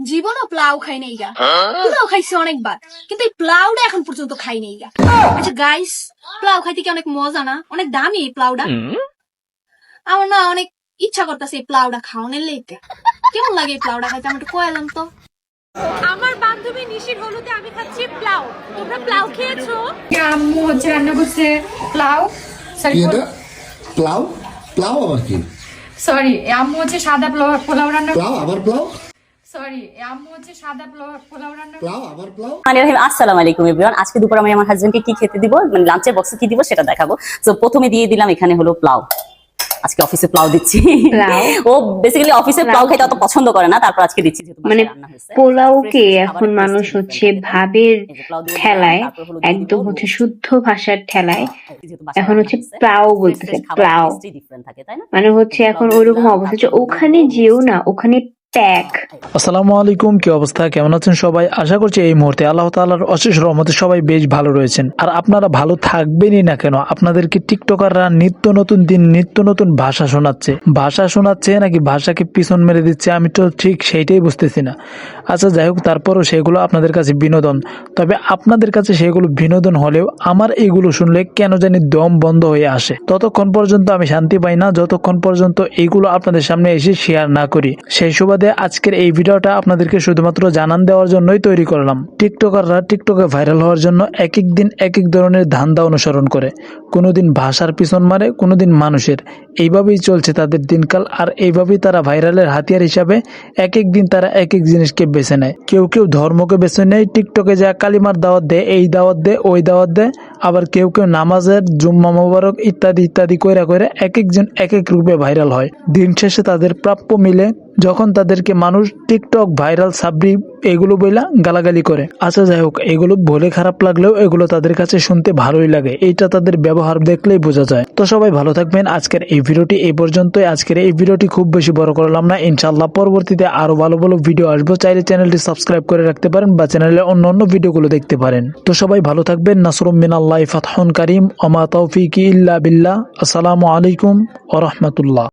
জীবনও প্লাউ খাই নাই গা। প্লাউ খাইছে অনেকবার কিন্তু এই প্লাউটা এখন পর্যন্ত খাই নাই গা। আচ্ছা গাইস প্লাউ খাইতে কি অনেক মজা না? অনেক দামি এই প্লাউটা আমার না অনেক ইচ্ছা করতেছে এই প্লাউটা খাওয়ানোর লেগে কেমন লাগে এই প্লাউটা খাইতে? আমি একটু কয়ালাম তো। আমার বান্ধবী নিশির হলুদে আমি খাচ্ছি প্লাউ। তোমরা প্লাউ খেয়েছো? আম্মু হচ্ছে রান্না করছে প্লাউ। এটা? প্লাউ? প্লাউ আবার কি? সরি আম্মু হচ্ছে সাদা পোলাও পোলাও রান্না প্লাউ? আবার প্লাউ? সরি আম্মু হচ্ছে সাদা পোলাও পোলাও রান্না প্লাউ আবার প্লাউ মানে আসসালামু আলাইকুম এভরিওয়ান আজকে দুপুর আমি আমার হাজবেন্ডকে কি খেতে দিব মানে লাঞ্চের বক্সে কি দিব সেটা দেখাবো। তো প্রথমে দিয়ে দিলাম এখানে হলো প্লাউ আজকে অফিসে প্লাউ দিচ্ছি। ও বেসিক্যালি অফিসে প্লাউ খেতে অত পছন্দ করে না তারপর আজকে দিচ্ছি মানে পোলাওকে এখন মানুষ হচ্ছে? ভাবের পোলাও ঠেলায় একদম হচ্ছে শুদ্ধ ভাষার ঠেলায়। এখন হচ্ছে fresh বলতেছে, না? মানে হচ্ছে এখন ওইরকম অবস্থা যে ওখানে যেও না ওখানে আসসালামু আলাইকুম, কি অবস্থা? কেমন আছেন সবাই? আশা করছি এই মুহূর্তে আল্লাহ অশেষ রহমতে সবাই বেশ ভালো রয়েছেন। আর আপনারা ভালো থাকবেনই না কেন? আপনাদেরকে টিকটকাররা নিত্য নতুন দিন, নিত্য নতুন ভাষা শোনাচ্ছে। ভাষা শোনাচ্ছে নাকি ভাষাকে পিছন মেরে দিচ্ছে? আমি তো ঠিক সেইটাই বুঝতেছি না। আচ্ছা যাই হোক, তারপরও সেগুলো আপনাদের কাছে বিনোদন। তবে আপনাদের কাছে সেগুলো বিনোদন হলেও আমার এগুলো শুনলে কেন জানি দম বন্ধ হয়ে আসে। ততক্ষণ পর্যন্ত আমি শান্তি পাই না। যতক্ষণ পর্যন্ত এইগুলো আপনাদের সামনে এসে শেয়ার না করি। সেই সুবাদে আজকের এই ভিডিওটা আপনাদেরকে শুধুমাত্র জানান দেওয়ার জন্যই তৈরি করলাম। টিকটকাররা টিকটকে ভাইরাল হওয়ার জন্য এক এক দিন এক এক ধরনের ধান্দা অনুসরণ করে। কোনোদিন ভাষার পিছন মারে, কোনোদিন মানুষের। এইভাবেই চলছে তাদের দিনকাল, আর এইভাবেই তারা ভাইরালের হাতিয়ার হিসাবে এক এক দিন তারা এক এক জিনিসকে বেছে নেয়। কেউ কেউ ধর্মকে বেছে নেয়, টিকটকে যা কালিমার দাওয়াত দেয়, এই দাওয়াত দেয়, ওই দাওয়াত দেয়। আবার কেউ কেউ নামাজের জুম্মা মোবারক ইত্যাদি ইত্যাদি কইরা কইরা এক একজন এক এক রূপে ভাইরাল হয়। দিন শেষে তাদের প্রাপ্য মিলে যখন তাদেরকে মানুষ টিকটক, ভাইরাল সাবরি এগুলো বইলা গালাগালি করে। আচ্ছা যাই হোক, এগুলো বলে খারাপ লাগলেও এগুলো তাদের কাছে শুনতে ভালোই লাগে। এইটা তাদের ব্যবহার দেখলেই বোঝা যায়। তো সবাই ভালো থাকবেন। আজকের এই ভিডিওটি এই পর্যন্তই। আজকের এই ভিডিওটি খুব বেশি বড় করলাম না। ইনশাল্লাহ পরবর্তীতে আরও ভালো ভালো ভিডিও আসব। চাইলে চ্যানেলটি সাবস্ক্রাইব করে রাখতে পারেন বা চ্যানেলে অন্য অন্য ভিডিওগুলো দেখতে পারেন। তো সবাই ভালো থাকবেন। নাসরুম মিনাল্লাহ ফাতহুন কারিম। ওমা তৌফিকি ইল্লা বিল্লাহ। আসসালামু আলাইকুম ওয়া রাহমাতুল্লাহ।